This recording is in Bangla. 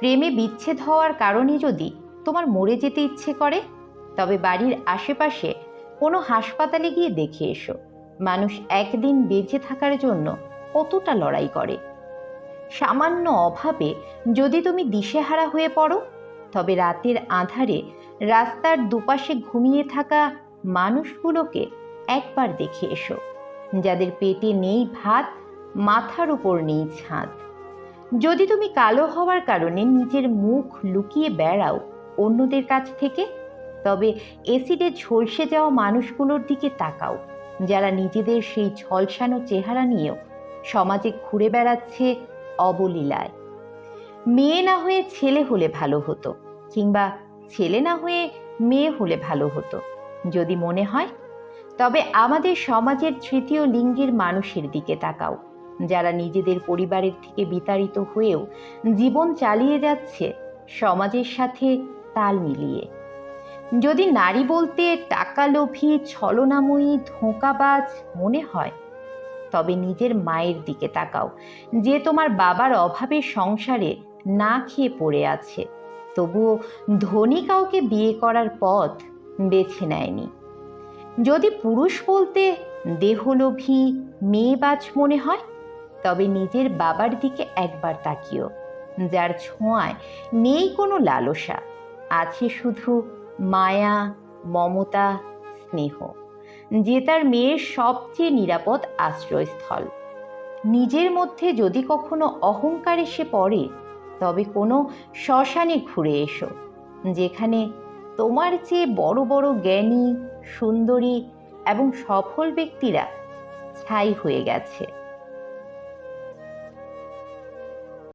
প্রেমে বিচ্ছেদ হওয়ার কারণে যদি তোমার মরে যেতে ইচ্ছে করে, তবে বাড়ির আশেপাশে কোনো হাসপাতালে গিয়ে দেখে এসো। মানুষ একদিন বেঁচে থাকার জন্য কতটা লড়াই করে। সামান্য অভাবে যদি তুমি দিশেহারা হয়ে পড়ো, তবে রাতের আধারে রাস্তার দুপাশে ঘুমিয়ে থাকা মানুষগুলোকে একবার দেখে এসো। যাদের পেটে নেই ভাত, মাথার উপর নেই ছাদ। যদি তুমি কালো হওয়ার কারণে নিজের মুখ লুকিয়ে বেড়াও অন্যদের কাছ থেকে, তবে এসিডে ঝলসে যাওয়া মানুষগুলোর দিকে তাকাও, যারা নিজেদের সেই ঝলসানো চেহারা নিয়েও সমাজে ঘুরে বেড়াচ্ছে অবলীলায়। মেয়ে না হয়ে ছেলে হলে ভালো হতো, কিংবা ছেলে না হয়ে মেয়ে হলে ভালো হতো, যদি মনে হয়। তবে আমাদের সমাজের তৃতীয় লিঙ্গের মানুষের দিকে তাকাও। যারা নিজেদের পরিবারের থেকে বিতাড়িত হয়েও জীবন চালিয়ে যাচ্ছে সমাজের সাথে তাল মিলিয়ে। যদি নারী বলতে টাকা লোভী, ছলনাময়ী, ধোঁকাবাজ মনে হয়, তবে নিজের মায়ের দিকে তাকাও, যে তোমার বাবার অভাবে সংসারে না খেয়ে পড়ে আছে। তবুও ধনী কাউকে বিয়ে করার পথ বেছে নেয়নি। যদি পুরুষ বলতে দেহলোভী, মেয়েবাজ মনে হয় তবে নিজের বাবার দিকে একবার তাকিও, যার ছোঁয়ায় নেই কোনো লালসা। আছে শুধু মায়া, মমতা, স্নেহ, যে তার মেয়ের সবচেয়ে নিরাপদ আশ্রয়স্থল। নিজের মধ্যে যদি কখনো অহংকার এসে পড়ে, তবে কোনো শ্মশানে ঘুরে এসো, যেখানে তোমার চেয়ে বড় বড় জ্ঞানী, সুন্দরী এবং সফল ব্যক্তিরা ছাই হয়ে গেছে।